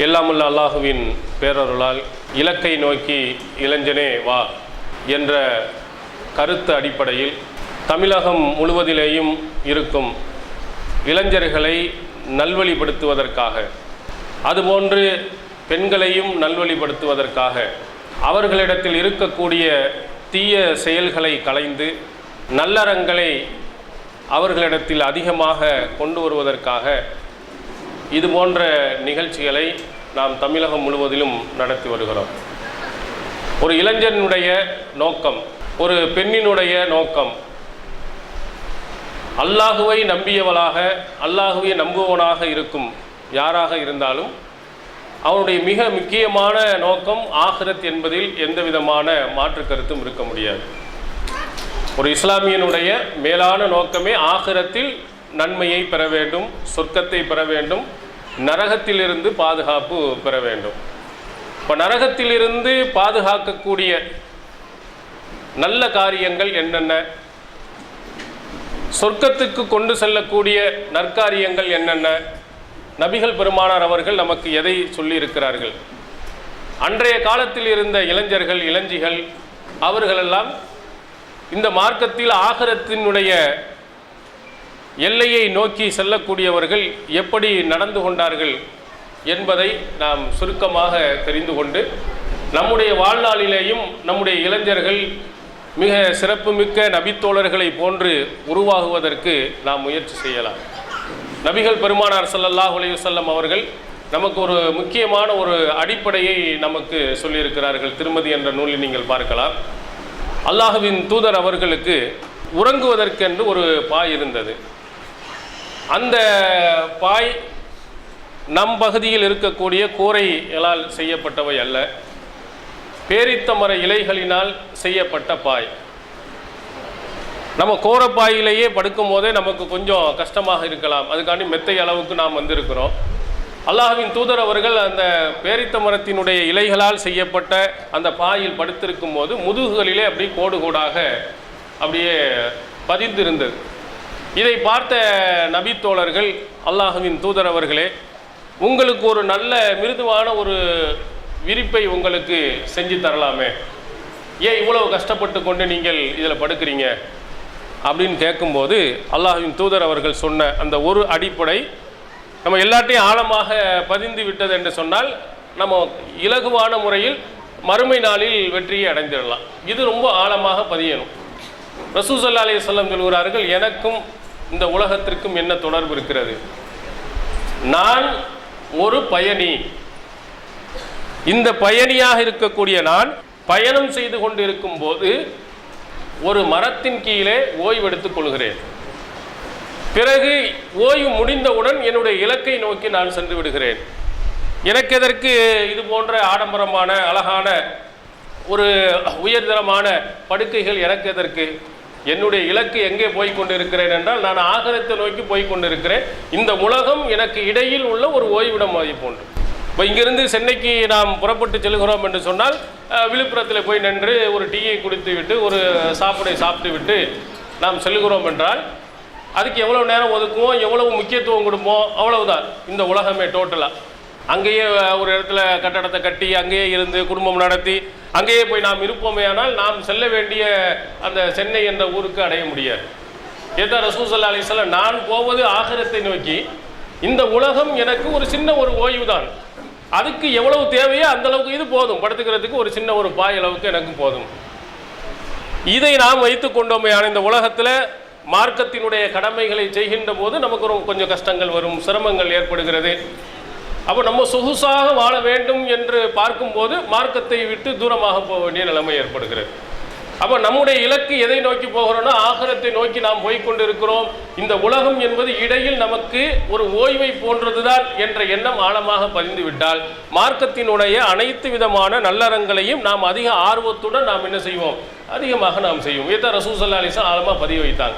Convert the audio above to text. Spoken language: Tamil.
எல்லாமுள்ள அல்லாஹுவின் பேரருளால் இலக்கை நோக்கி இளைஞனே வா என்ற கருத்து அடிப்படையில் தமிழகம் முழுவதிலேயும் இருக்கும் இளைஞர்களை நல்வழிப்படுத்துவதற்காக அதுபோன்று பெண்களையும் நல்வழிப்படுத்துவதற்காக அவர்களிடத்தில் இருக்கக்கூடிய தீய செயல்களை களைந்து நல்லறங்களை அவர்களிடத்தில் அதிகமாக கொண்டு வருவதற்காக இது போன்ற நிகழ்ச்சிகளை நாம் தமிழகம் முழுவதிலும் நடத்தி வருகிறோம். ஒரு இளைஞனுடைய நோக்கம் ஒரு பெண்ணினுடைய நோக்கம் அல்லாஹுவை நம்பியவளாக அல்லாஹுவை நம்புவனாக இருக்கும் யாராக இருந்தாலும் அவனுடைய மிக முக்கியமான நோக்கம் ஆகிரத் என்பதில் எந்த விதமான மாற்று கருத்தும் இருக்க முடியாது. ஒரு இஸ்லாமியனுடைய மேலான நோக்கமே ஆகிரத்தில் நன்மையை பெற வேண்டும் சொர்க்கத்தை பெற வேண்டும் நரகத்திலிருந்து பாதுகாப்பு பெற வேண்டும். இப்போ நரகத்திலிருந்து பாதுகாக்கக்கூடிய நல்ல காரியங்கள் என்னென்ன? சொர்க்கத்துக்கு கொண்டு செல்லக்கூடிய நற்காரியங்கள் என்னென்ன? நபிகள் பெருமானார் அவர்கள் நமக்கு எதை சொல்லியிருக்கிறார்கள்? அன்றைய காலத்தில் இருந்த இளைஞர்கள் இளஞ்சிகள் அவர்களெல்லாம் இந்த மார்க்கத்தில் ஆகரத்தினுடைய எல்லையை நோக்கி செல்லக்கூடியவர்கள் எப்படி நடந்து கொண்டார்கள் என்பதை நாம் சுருக்கமாக தெரிந்து கொண்டு நம்முடைய வாழ்நாளிலேயும் நம்முடைய இளைஞர்கள் மிக சிறப்புமிக்க நபித்தோழர்களை போன்று உருவாகுவதற்கு நாம் முயற்சி செய்யலாம். நபிகள் பெருமானார் சல்லல்லாஹ் அலைஹி அவர்கள் நமக்கு ஒரு முக்கியமான ஒரு அடிப்படையை நமக்கு சொல்லியிருக்கிறார்கள். திருமதி என்ற நூலில் நீங்கள் பார்க்கலாம். அல்லாஹுவின் தூதர் அவர்களுக்கு உறங்குவதற்கென்று ஒரு பாய் இருந்தது. அந்த பாய் நம் பகுதியில் இருக்கக்கூடிய கூரைகளால் செய்யப்பட்டவை அல்ல. பேரித்தமர இலைகளினால் செய்யப்பட்ட பாய். நம்ம கோரப்பாயிலேயே படுக்கும் போதே நமக்கு கொஞ்சம் கஷ்டமாக இருக்கலாம். அதுக்காண்டி மெத்தை அளவுக்கு நாம் வந்திருக்கிறோம். அல்லாஹ்வின் தூதர் அவர்கள் அந்த பேரித்த மரத்தினுடைய இலைகளால் செய்யப்பட்ட அந்த பாயில் படுத்திருக்கும் போது முதுகுகளிலே அப்படியே கோடு கோடாக அப்படியே பதிந்திருந்தது. இதை பார்த்த நபித்தோழர்கள் அல்லாஹுவின் தூதர் அவர்களே உங்களுக்கு ஒரு நல்ல மிருதுவான ஒரு விரிப்பை உங்களுக்கு செஞ்சு தரலாமே. ஏன் இவ்வளவு கஷ்டப்பட்டு கொண்டு நீங்கள் இதில் படுக்கிறீங்க? அப்படின்னு கேட்கும்போது அல்லாஹுவின் தூதர் அவர்கள் சொன்ன அந்த ஒரு அடிப்படை நம்ம எல்லாத்தையும் ஆழமாக பதிந்து விட்டது என்று சொன்னால் நம்ம இலகுவான முறையில் மறுமை நாளில் வெற்றியை அடைந்திடலாம். இது ரொம்ப ஆழமாக பதியணும். ரசூசல்லா அலி சொல்லம் சொல்கிறார்கள் எனக்கும் இந்த உலகத்திற்கும் என்ன தொடர்பு இருக்கிறது? நான் ஒரு பயணி. இந்த பயணியாக இருக்கக்கூடிய நான் பயணம் செய்து கொண்டு இருக்கும்போது ஒரு மரத்தின் கீழே ஓய்வெடுத்துக் கொள்கிறேன். பிறகு ஓய்வு முடிந்தவுடன் என்னுடைய இலக்கை நோக்கி நான் சென்று விடுகிறேன். எனக்கு எதற்கு இது போன்ற ஆடம்பரமான அழகான ஒரு உயர்தரமான படுக்கைகள் எனக்கு எதற்கு? என்னுடைய இலக்கு எங்கே போய் கொண்டிருக்கிறேன் என்றால் நான் ஆகரத்தை நோக்கி போய் கொண்டிருக்கிறேன். இந்த உலகம் எனக்கு இடையில் உள்ள ஒரு ஓய்விடம் மாதிரி போன்று. இப்போ இங்கிருந்து சென்னைக்கு நாம் புறப்பட்டு செல்கிறோம் என்று சொன்னால் விழுப்புரத்தில் போய் நின்று ஒரு டீயை குடித்து விட்டு ஒரு சாப்பிடை சாப்பிட்டு விட்டு நாம் செல்கிறோம் என்றால் அதுக்கு எவ்வளோ நேரம் ஒதுக்குவோம் எவ்வளவு முக்கியத்துவம் கொடுப்போம் அவ்வளவுதான். இந்த உலகமே டோட்டலாக அங்கேயே ஒரு இடத்துல கட்டடத்தை கட்டி அங்கேயே இருந்து குடும்பம் நடத்தி அங்கேயே போய் நாம் இருப்போமே ஆனால் நாம் செல்ல வேண்டிய அந்த சென்னை என்ற ஊருக்கு அடைய முடியாது. ஏதா ரசூசல்லா அலிஸ்லாம் நான் போவது ஆகரத்தை நோக்கி. இந்த உலகம் எனக்கு ஒரு சின்ன ஒரு ஓய்வு தான். அதுக்கு எவ்வளவு தேவையோ அந்த அளவுக்கு இது போதும். படுத்துக்கிறதுக்கு ஒரு சின்ன ஒரு பாய் அளவுக்கு எனக்கு போதும். இதை நாம் வைத்துக் கொண்டோமே ஆனால் இந்த உலகத்தில் மார்க்கத்தினுடைய கடமைகளை செய்கின்ற போது நமக்கு கொஞ்சம் கஷ்டங்கள் வரும் சிரமங்கள் ஏற்படுகிறது. அப்போ நம்ம சொகுசாக வாழ வேண்டும் என்று பார்க்கும்போது மார்க்கத்தை விட்டு தூரமாக போக வேண்டிய நிலைமை ஏற்படுகிறது. அப்போ நம்முடைய இலக்கு எதை நோக்கி போகிறோம்னா ஆகரத்தை நோக்கி நாம் போய் இருக்கிறோம் இந்த உலகம் என்பது இடையில் நமக்கு ஒரு ஓய்வை போன்றதுதான் என்ற எண்ணம் ஆழமாக பதிந்து விட்டால் மார்க்கத்தினுடைய அனைத்து விதமான நல்லறங்களையும் நாம் அதிக ஆர்வத்துடன் நாம் என்ன செய்வோம்? அதிகமாக நாம் செய்வோம். இதை ரசூசல்லா ஆழமாக பதிவு வைத்தாங்க.